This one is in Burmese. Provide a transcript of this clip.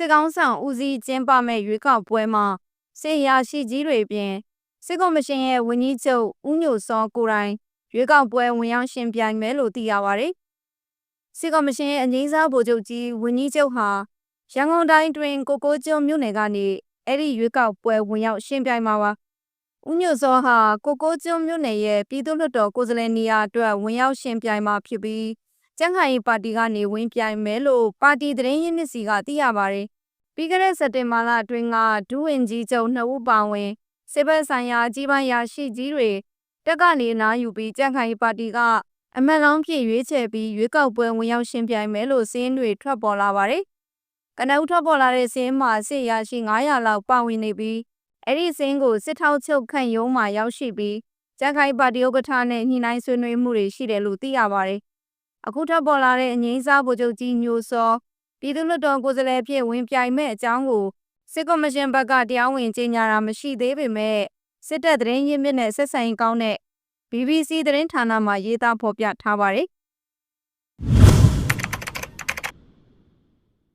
စစ်ကောင်းဆောင်ဦးစီးကျင်းပမဲ့ရွေးကောက်ပွဲမှာစစ်ရာရှိကြီးတွေပြင်စစ်ကောမရှင်ရဲ့ဝန်ကြီးချုပ်ဦးညိုစောကိုယ်တိုင်ရွေးကောက်ပွဲဝင်ရောက်ရှင်ပြိုင်မယ်လို့သိရပါတယ်။စစ်ကောမရှင်ရဲ့အငိမ့်စားဗိုလ်ချုပ်ကြီးဝန်ကြီးချုပ်ဟာရန်ကုန်တိုင်းတွင်ကိုကိုကျွန်းမြို့နယ်ကနေအဲ့ဒီရွေးကောက်ပွဲဝင်ရောက်ရှင်ပြိုင်မှာပါ။ဦးညိုစောဟာကိုကိုကျွန်းမြို့နယ်ရဲ့ပြည်သူ့လွှတ်တော်ကိုယ်စားလှယ်နေရာအတွက်ဝင်ရောက်ရှင်ပြိုင်မှာဖြစ်ပြီး ကျန်းခိုင်ပါတီကနေဝင်ပြိုင်မယ်လို့ပါတီသတင်းရင်းမြစ်စီကသိရပါတယ်။ပြီးခဲ့တဲ့စက်တင်ဘာလအတွင်းကဒူးဝင်ကြီးချုပ်နှစ်ဦးပါဝင်စစ်ဘက်ဆိုင်ရာအကြီးပိုင်းရာရှိကြီးတွေတက်ကနေနားယူပြီးကြံ့ခိုင်ပါတီကအမတ်လောင်းဖြစ်ရွေးချယ်ပြီးရွေးကောက်ပွဲဝင်ရောက်ရှင်ပြိုင်မယ်လို့စည်းရင်းတွေထွက်ပေါ်လာပါတယ်။ကနဦးထွက်ပေါ်လာတဲ့စည်းရင်းမှာစစ်ရာရှိ900လောက်ပါဝင်နေပြီးအဲ့ဒီစည်းရင်းကိုစစ်ထောက်ချုပ်ခန့်ရုံးမှာရောက်ရှိပြီးကြံ့ခိုင်ပါတီဥက္ကဋ္ဌနဲ့ညှိနှိုင်းဆွေးနွေးမှုတွေရှိတယ်လို့သိရပါတယ်။ အခုထွက်ပေါ်လာတဲ့အငိမ့်စားဗိုလ်ချုပ်ကြီးညိုစောပြည်သူ့လွှတ်တော်ကိုယ်စားလှယ်ဖြစ်ဝင်ပြိုင်မဲ့အကြောင်းကိုစစ်ကော်မရှင်ဘက်ကတရားဝင်ကြေညာတာမရှိသေးပေမဲ့စစ်တပ်သတင်းရင်းမြစ်နဲ့ဆက်ဆံရေးကောင်းတဲ့ BBC သတင်းဌာနမှရေးသားဖော်ပြထားပါတယ်